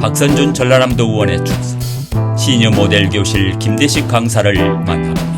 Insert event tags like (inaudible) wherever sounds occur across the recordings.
박선준 전라남도 의원의 축사, 시니어 모델 교실 김대식 강사를 만납니다.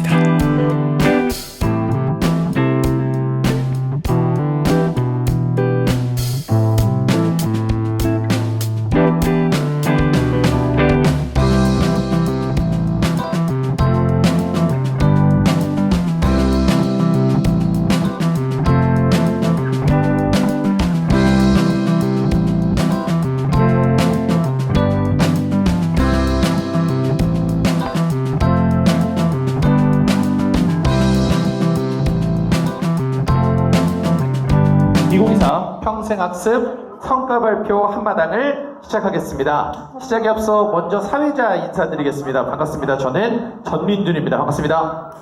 (2024) 평생학습 성과 발표 한마당을 시작하겠습니다. 시작에 앞서 먼저 사회자 인사드리겠습니다. 반갑습니다. 저는 전민준입니다. 반갑습니다.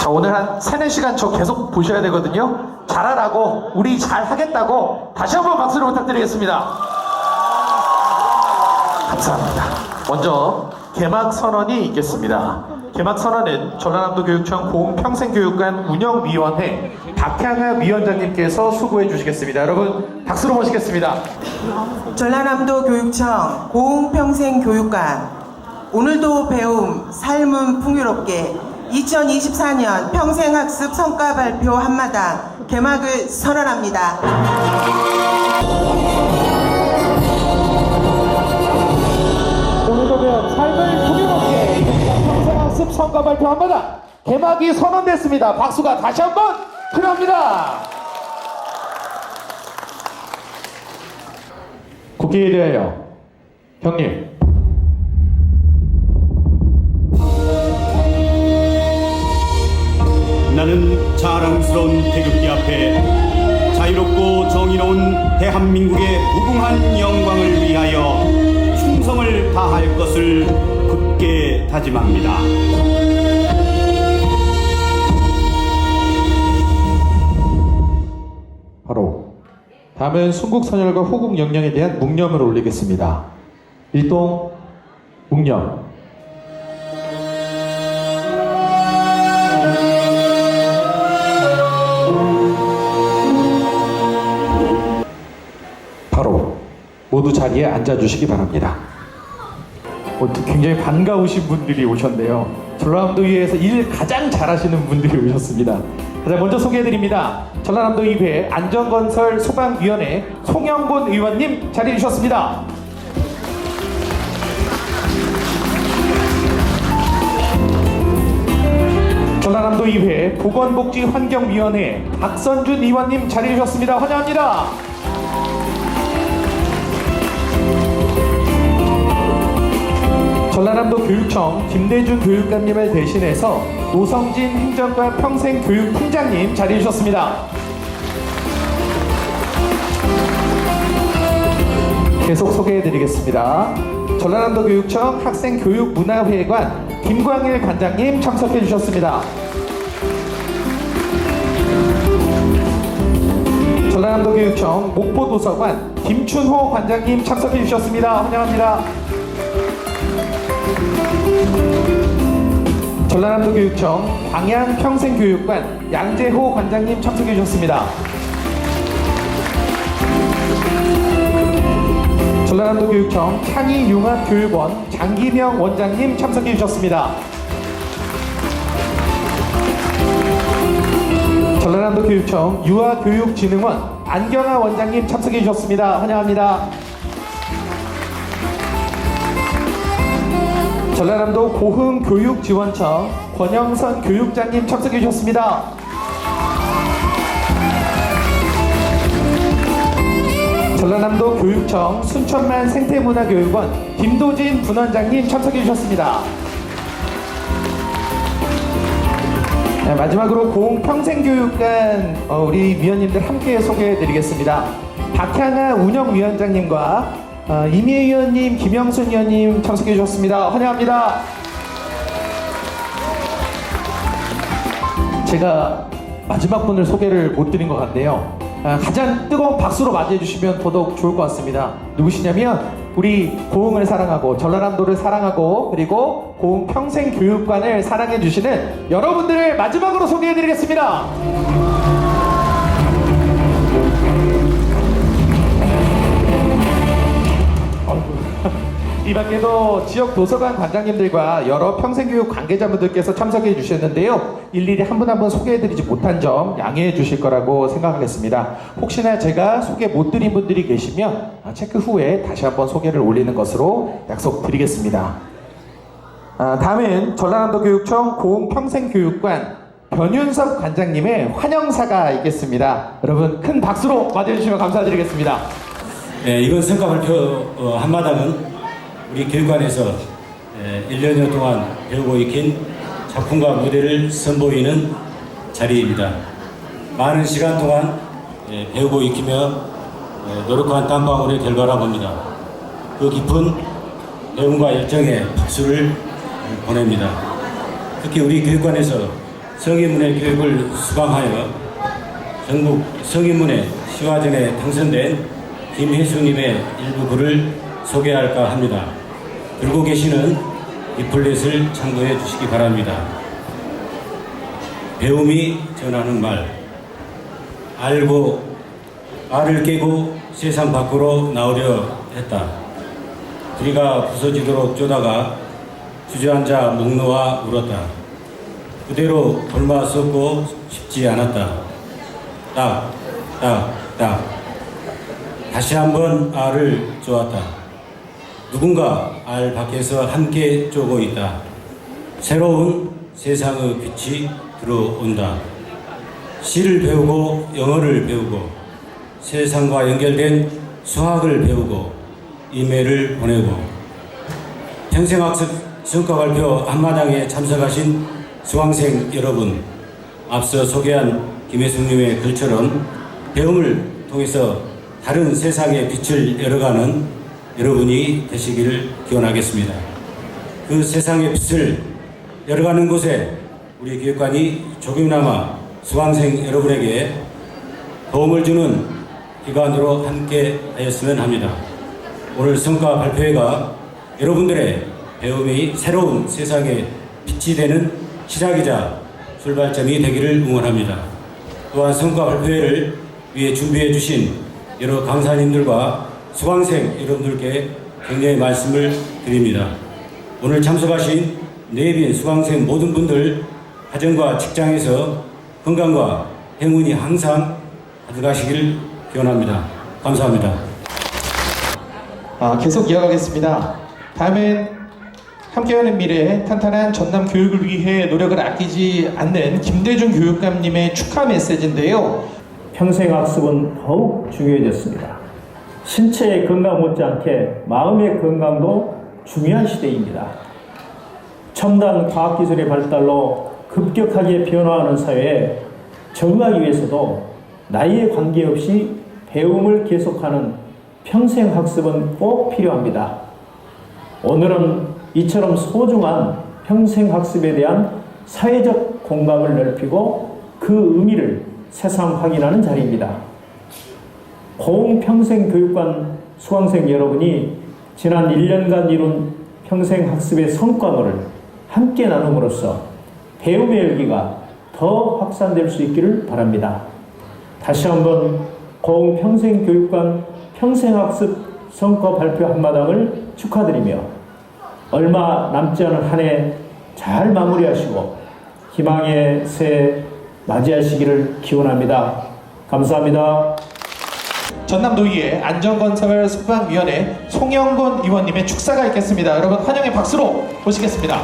자, 오늘 한 3, 4시간 저 계속 보셔야 되거든요. 잘하라고, 우리 잘하겠다고 다시 한번 박수를 부탁드리겠습니다. 감사합니다. 먼저 개막 선언이 있겠습니다. 개막 선언은 전라남도 교육청 고흥평생교육관 운영위원회 박향아 위원장님께서 수고해 주시겠습니다. 여러분 박수로 모시겠습니다. 전라남도 교육청 고흥평생교육관 오늘도 배움 삶은 풍요롭게 2024년 평생학습 성과 발표 한마당 개막을 선언합니다. 오늘도 배운 삶을 풍요롭게 평생학습 성과 발표 한마다 개막이 선언됐습니다. 박수가 다시 한번 필요합니다. 국기에 대하여 형님 나는 자랑스러운 태극기 앞에 자유롭고 정의로운 대한민국의 무궁한 영광을 위하여 충성을 다할 것을 굳게 다짐합니다. 바로 다음은 순국 선열과 호국 영령에 대한 묵념을 올리겠습니다. 일동 묵념. 바로 모두 자리에 앉아주시기 바랍니다. 어, 굉장히 반가우신 분들이 오셨네요. 전라남도의회에서 일 가장 잘하시는 분들이 오셨습니다. 자, 먼저 소개해드립니다. 전라남도의회 안전건설 소방위원회 송영곤 의원님 자리해 주셨습니다. 전라남도의회 보건복지환경위원회 박선준 의원님 자리해 주셨습니다. 환영합니다. 전라남도 교육청 김대중 교육감님을 대신해서 노성진 행정관 평생교육팀장님 자리해 주셨습니다. 계속 소개해 드리겠습니다. 전라남도 교육청 학생교육문화회관 김광일 관장님 참석해 주셨습니다. 전라남도 교육청 목포도서관 김춘호 관장님 참석해 주셨습니다. 환영합니다. 전라남도 교육청 광양평생교육관 양재호 관장님 참석해 주셨습니다. 전라남도 교육청 창의융합교육원 장기명 원장님 참석해 주셨습니다. 전라남도 교육청 유아교육진흥원 안경아 원장님 참석해 주셨습니다. 환영합니다. 전라남도 고흥 교육지원청 권영선 교육장님 참석해 주셨습니다. 전라남도 교육청 순천만 생태문화교육원 김도진 분원장님 참석해 주셨습니다. 네, 마지막으로 고흥 평생교육관 어, 우리 위원님들 함께 소개해 드리겠습니다. 박향아 운영위원장님과 어, 이미애 위원님, 김영순 위원님 참석해 주셨습니다. 환영합니다. 제가 마지막 분을 소개를 못 드린 것 같네요. 아, 가장 뜨거운 박수로 맞이해 주시면 더더욱 좋을 것 같습니다. 누구시냐면 우리 고흥을 사랑하고 전라남도를 사랑하고 그리고 고흥 평생 교육관을 사랑해 주시는 여러분들을 마지막으로 소개해 드리겠습니다. 이 밖에도 지역 도서관 관장님들과 여러 평생교육 관계자분들께서 참석해 주셨는데요. 일일이 한 분 한 분 소개해드리지 못한 점 양해해 주실 거라고 생각하겠습니다. 혹시나 제가 소개 못 드린 분들이 계시면 아, 체크 후에 다시 한번 소개를 올리는 것으로 약속드리겠습니다. 아, 다음은 전라남도 교육청 고흥평생교육관 변윤섭 관장님의 환영사가 있겠습니다. 여러분 큰 박수로 맞이해주시면 감사드리겠습니다. 예, 이번 성과 발표 어, 한마당은 우리 교육관에서 예, 1년여 동안 배우고 익힌 작품과 무대를 선보이는 자리입니다. 많은 시간 동안 예, 배우고 익히며 예, 노력한 땀방울의 결과라 봅니다. 그 깊은 배움과 열정에 박수를 보냅니다. 특히 우리 교육관에서 성인문예 교육을 수강하여 전국 성인문예 시화전에 당선된 김혜수님의 일부 글을 소개할까 합니다. 들고 계시는 리플렛을 참고해 주시기 바랍니다. 배움이 전하는 말. 알고 알을 깨고 세상 밖으로 나오려 했다. 부리가 부서지도록 쪼다가 주저앉아 목 놓아 울었다. 그대로 돌마 썩고 싶지 않았다. 딱, 딱, 딱. 다시 한번 알을 쪼았다. 누군가 알 밖에서 함께 쪼고 있다. 새로운 세상의 빛이 들어온다. 시를 배우고 영어를 배우고 세상과 연결된 수학을 배우고 이메일을 보내고 평생학습 성과 발표 한마당에 참석하신 수강생 여러분 앞서 소개한 김혜숙님의 글처럼 배움을 통해서 다른 세상의 빛을 열어가는 여러분이 되시기를 기원하겠습니다. 그 세상의 빛을 열어가는 곳에 우리 교육관이 조금이나마 수강생 여러분에게 도움을 주는 기관으로 함께 하였으면 합니다. 오늘 성과 발표회가 여러분들의 배움이 새로운 세상의 빛이 되는 시작이자 출발점이 되기를 응원합니다. 또한 성과 발표회를 위해 준비해 주신 여러 강사님들과 수강생 여러분들께 격려의 말씀을 드립니다. 오늘 참석하신 내빈 수강생 모든 분들 가정과 직장에서 건강과 행운이 항상 가득하시길 기원합니다. 감사합니다. 아, 계속 이어가겠습니다. 다음은 함께하는 미래 탄탄한 전남 교육을 위해 노력을 아끼지 않는 김대중 교육감님의 축하 메시지인데요. 평생 학습은 더욱 중요해졌습니다. 신체의 건강 못지않게 마음의 건강도 중요한 시대입니다. 첨단 과학기술의 발달로 급격하게 변화하는 사회에 적응하기 위해서도 나이에 관계없이 배움을 계속하는 평생 학습은 꼭 필요합니다. 오늘은 이처럼 소중한 평생 학습에 대한 사회적 공감을 넓히고 그 의미를 새삼 확인하는 자리입니다. 고흥평생교육관 수강생 여러분이 지난 1년간 이룬 평생학습의 성과물을 함께 나눔으로써 배움의 열기가 더 확산될 수 있기를 바랍니다. 다시 한번 고흥평생교육관 평생학습 성과 발표 한마당을 축하드리며 얼마 남지 않은 한 해 잘 마무리하시고 희망의 새해 맞이하시기를 기원합니다. 감사합니다. 전남도의회 안전건설 수방위원회 송영건 의원님의 축사가 있겠습니다. 여러분 환영의 박수로 모시겠습니다.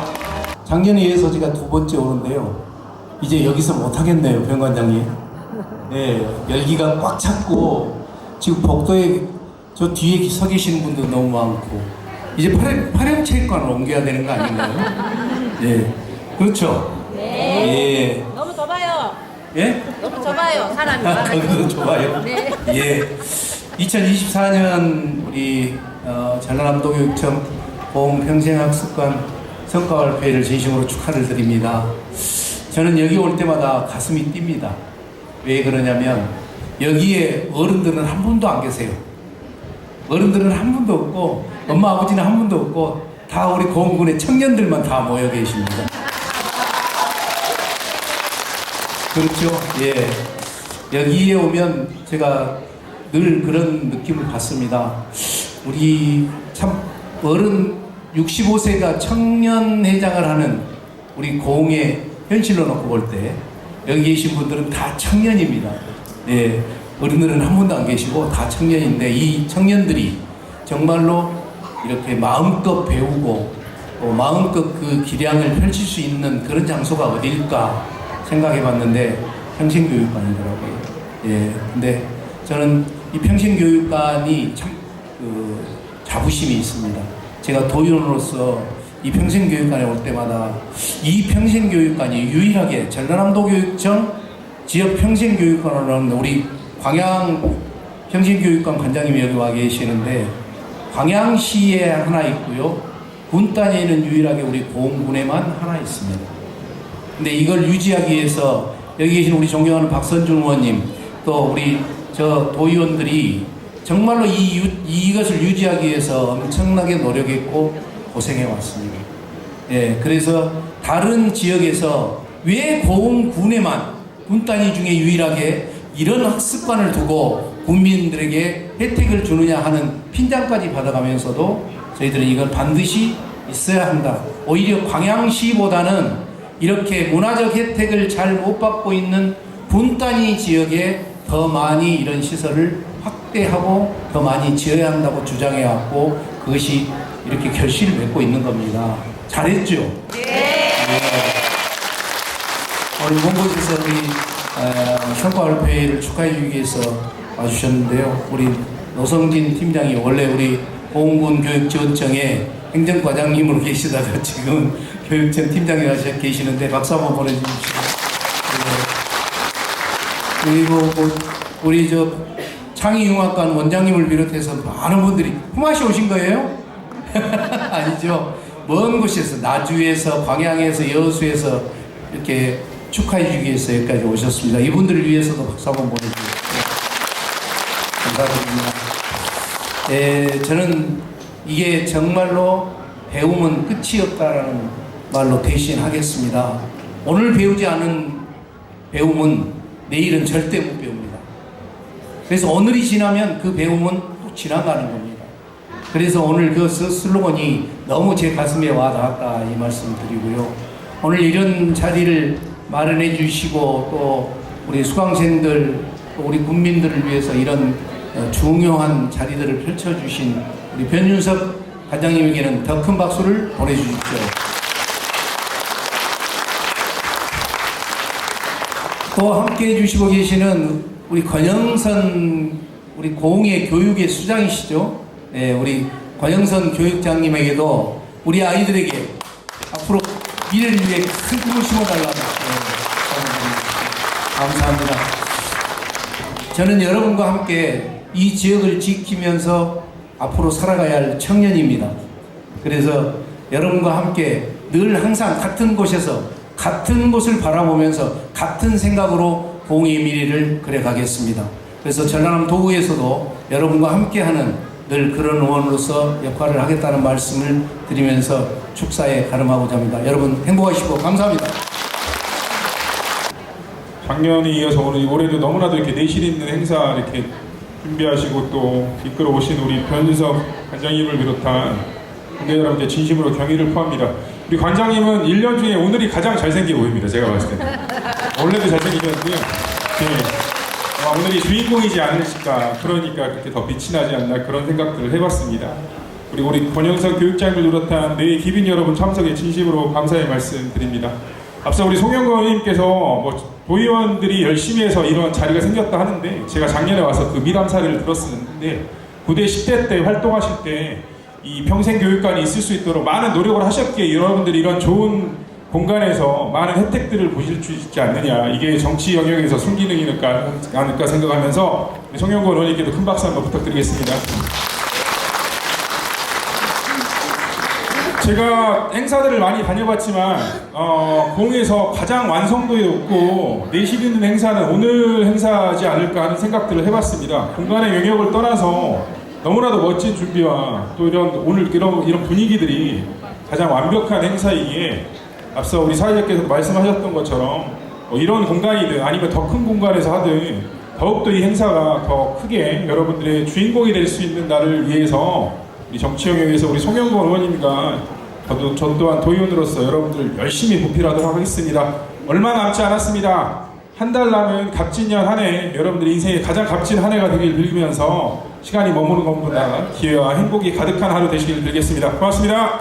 작년에 이어서 제가 두 번째 오는데요. 이제 여기서 못 하겠네요, 병관장님. 네, 열기가 꽉 찼고 지금 복도에 저 뒤에 서 계시는 분도 너무 많고 이제 파령, 파령체육관으로 옮겨야 되는 거 아닌가요? 네, 그렇죠. 좁아요. 예? 너무 좁아요. 사람이 아. 거기도 좋아요. 네. 예. 2024년 우리 어, 전라남도 교육청 보험평생학습관 성과 발표회를 진심으로 축하를 드립니다. 저는 여기 올 때마다 가슴이 뜁니다. 왜 그러냐면 여기에 어른들은 한 분도 안 계세요. 어른들은 한 분도 없고 엄마 아버지는 한 분도 없고 다 우리 고흥군의 청년들만 다 모여 계십니다. 그렇죠. 예. 여기에 오면 제가 늘 그런 느낌을 받습니다. 우리 참 어른 65세가 청년회장을 하는 우리 고흥의 현실로 놓고 볼 때 여기 계신 분들은 다 청년입니다. 예. 어른들은 한 분도 안 계시고 다 청년인데 이 청년들이 정말로 이렇게 마음껏 배우고 또 마음껏 그 기량을 펼칠 수 있는 그런 장소가 어디일까 생각해 봤는데 평생교육관이더라고요. 예. 근데 저는 이 평생교육관이 참 그 자부심이 있습니다. 제가 도의원으로서 이 평생교육관에 올 때마다 이 평생교육관이 유일하게 전라남도 교육청 지역 평생교육관으로는 우리 광양 평생교육관 관장님이 여기 와 계시는데 광양시에 하나 있고요. 군 단위에는 유일하게 우리 고흥군에만 하나 있습니다. 근데 이걸 유지하기 위해서 여기 계신 우리 존경하는 박선준 의원님 또 우리 저 도의원들이 정말로 이, 유- 이것을 유지하기 위해서 엄청나게 노력했고 고생해 왔습니다. 예, 그래서 다른 지역에서 왜 고흥 군에만 군 단위 중에 유일하게 이런 학습관을 두고 국민들에게 혜택을 주느냐 하는 핀장까지 받아가면서도 저희들은 이걸 반드시 있어야 한다. 오히려 광양시보다는 이렇게 문화적 혜택을 잘 못 받고 있는 군 단위 지역에 더 많이 이런 시설을 확대하고 더 많이 지어야 한다고 주장해 왔고 그것이 이렇게 결실을 맺고 있는 겁니다. 잘했죠? 오늘 이번 곳에서 우리 어, 성과 발표회를 축하해 주기 위해서 와주셨는데요. 우리 노성진 팀장이 원래 우리 보훈군 교육지원청의 행정과장님으로 계시다가 (laughs) 지금 교육청 팀장이 하셔 계시는데 박수 한번 보내주십시오. 네. 그리고 뭐 우리 저 창의융합관 원장님을 비롯해서 많은 분들이 후마시 오신 거예요? (laughs) 아니죠. 먼 곳에서 나주에서 광양에서 여수에서 이렇게 축하해 주기 위해서 여기까지 오셨습니다. 이분들을 위해서도 박수 한번 보내주세요. 감사드립니다. 에, 저는 이게 정말로 배움은 끝이 없다라는 말로 대신하겠습니다. 오늘 배우지 않은 배움은 내일은 절대 못 배웁니다. 그래서 오늘이 지나면 그 배움은 또 지나가는 겁니다. 그래서 오늘 그 스- 슬로건이 너무 제 가슴에 와 닿았다 이 말씀 드리고요. 오늘 이런 자리를 마련해 주시고 또 우리 수강생들 또 우리 국민들을 위해서 이런 어, 중요한 자리들을 펼쳐주신 우리 변윤석 관장님에게는 더 큰 박수를 보내주십시오. 또 함께 해주시고 계시는 우리 권영선 우리 고흥의 교육의 수장이시죠. 네, 우리 권영선 교육장님에게도 우리 아이들에게 앞으로 미래를 위해 큰 꿈을 심어달라고 네, 감사합니다. 저는 여러분과 함께 이 지역을 지키면서 앞으로 살아가야 할 청년입니다. 그래서 여러분과 함께 늘 항상 같은 곳에서 같은 곳을 바라보면서 같은 생각으로 공의 미래를 그려가겠습니다. 그래서 전라남 도구에서도 여러분과 함께하는 늘 그런 의원으로서 역할을 하겠다는 말씀을 드리면서 축사에 가름하고자 합니다. 여러분 행복하시고 감사합니다. 작년에 이어서 올해도 너무나도 이렇게 내실 있는 행사 이렇게 준비하시고 또 이끌어 오신 우리 변석 관장님을 비롯한 국내 여러분께 진심으로 경의를 표합니다. 우리 관장님은 1년 중에 오늘이 가장 잘생겨 보입니다. 제가 봤을 때. 원래도 잘생기셨는데요. 네. 아마 오늘이 주인공이지 않으실까. 그러니까 그렇게 더 빛이 나지 않나 그런 생각들을 해봤습니다. 그리고 우리 권영석 교육장을 비롯한 내 기빈 여러분 참석에 진심으로 감사의 말씀 드립니다. 앞서 우리 송영건 의원님께서 뭐 도의원들이 열심히 해서 이런 자리가 생겼다 하는데 제가 작년에 와서 그 미담 사례를 들었었는데 9대 10대 때 활동하실 때 이 평생 교육관이 있을 수 있도록 많은 노력을 하셨기에 여러분들이 이런 좋은 공간에서 많은 혜택들을 보실 수 있지 않느냐 이게 정치 영역에서 순기능이니까 않을까 생각하면서 송영권 의원님께도 큰 박수 한번 부탁드리겠습니다. 제가 행사들을 많이 다녀봤지만 어, 공에서 가장 완성도에 높고 내실 있는 행사는 오늘 행사지 않을까 하는 생각들을 해봤습니다. 공간의 영역을 떠나서 너무나도 멋진 준비와 또 이런 오늘 이런, 이런 분위기들이 가장 완벽한 행사이기에 앞서 우리 사회자께서 말씀하셨던 것처럼 뭐 이런 공간이든 아니면 더 큰 공간에서 하든 더욱더 이 행사가 더 크게 여러분들의 주인공이 될 수 있는 날을 위해서 우리 정치 영역에서 우리 송영건 의원님과 저도 저 또한 도의원으로서 여러분들 열심히 보필하도록 하겠습니다. 얼마 남지 않았습니다. 한 달 남은 갑진년 한 해 여러분들의 인생의 가장 값진 한 해가 되길 빌면서 시간이 머무는 것보다 기회와 행복이 가득한 하루 되시길 빌겠습니다. 고맙습니다.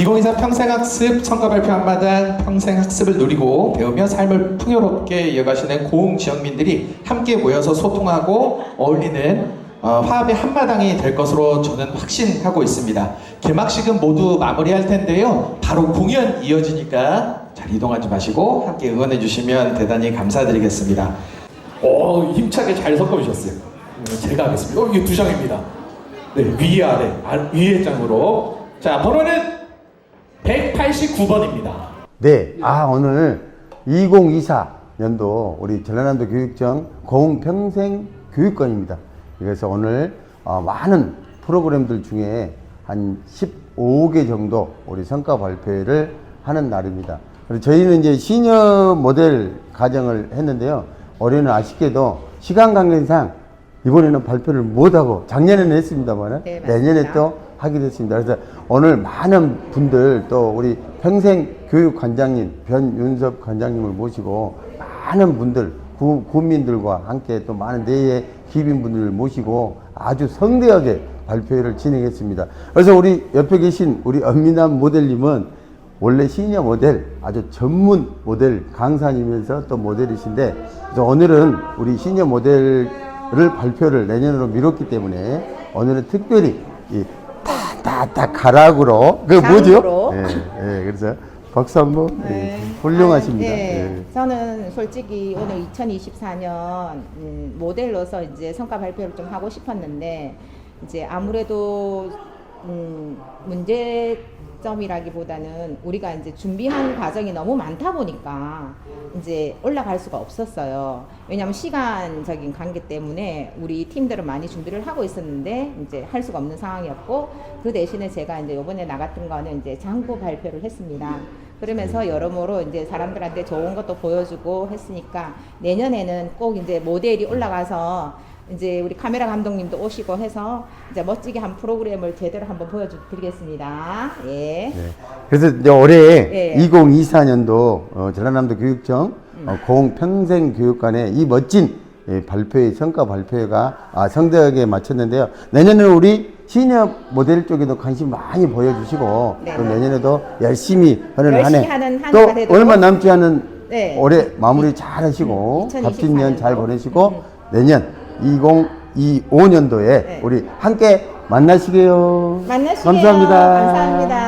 2024 평생학습 성과 발표 한마당 평생학습을 누리고 배우며 삶을 풍요롭게 이어가시는 고흥 지역민들이 함께 모여서 소통하고 어울리는 어, 화합의 한마당이 될 것으로 저는 확신하고 있습니다. 개막식은 모두 마무리할 텐데요. 바로 공연 이어지니까 잘 이동하지 마시고 함께 응원해 주시면 대단히 감사드리겠습니다. 오, 힘차게 잘 섞어주셨어요. 음, 제가 하겠습니다. 어, 이게 두 장입니다. 네, 위 아래, 아, 위에 장으로. 자, 번호는 189번입니다. 네, 아 오늘 2024 년도 우리 전라남도 교육청 공평생 교육권입니다. 그래서 오늘 어, 많은 프로그램들 중에 한 15개 정도 우리 성과 발표를 하는 날입니다. 그리고 저희는 이제 시니어 모델 과정을 했는데요. 올해는 아쉽게도 시간 관계상 이번에는 발표를 못하고 작년에는 했습니다만 네. 내년에 또 하게 됐습니다. 그래서 오늘 많은 분들 또 우리 평생 교육 관장님 변윤섭 관장님을 모시고 많은 분들 구, 국민들과 함께 또 많은 내의 기빈분들을 모시고 아주 성대하게 발표회를 진행했습니다. 그래서 우리 옆에 계신 우리 엄미남 모델님은 원래 시니어 모델 아주 전문 모델 강사님이면서 또 모델이신데 그래서 오늘은 우리 시니어 모델을 발표를 내년으로 미뤘기 때문에 오늘은 특별히 이 다다다 가락으로 그 뭐죠? 가락으로. 예, 예, 그래서 박수 한번 예, 훌륭하십니다. 네. 예. 저는 솔직히 오늘 2024년 음, 모델로서 이제 성과 발표를 좀 하고 싶었는데 이제 아무래도 음, 문제 점이라기보다는 우리가 이제 준비한 과정이 너무 많다 보니까 이제 올라갈 수가 없었어요. 왜냐하면 시간적인 관계 때문에 우리 팀들은 많이 준비를 하고 있었는데 이제 할 수가 없는 상황이었고 그 대신에 제가 이제 이번에 나갔던 거는 이제 장부 발표를 했습니다. 그러면서 여러모로 이제 사람들한테 좋은 것도 보여주고 했으니까 내년에는 꼭 이제 모델이 올라가서 이제 우리 카메라 감독님도 오시고 해서 이제 멋지게 한 프로그램을 제대로 한번 보여드리겠습니다. 예. 네. 그래서 이제 올해 예. 2024년도 어, 전라남도 교육청 어, 공평생교육관의 이 멋진 예, 발표회 성과 발표회가 아, 성대하게 마쳤는데요. 내년에는 우리 시니어 모델 쪽에도 관심 많이 보여주시고 네. 또 내년에도 열심히 하는 한 열심히 해. 하는 한또 되도록. 얼마 남지 않은 네. 올해 마무리 잘 하시고 음, 갑진년 잘 2024년도. 보내시고 음. 내년 2025년도에 네. 우리 함께 만나시게요. 만나시게요. 감사합니다. 감사합니다.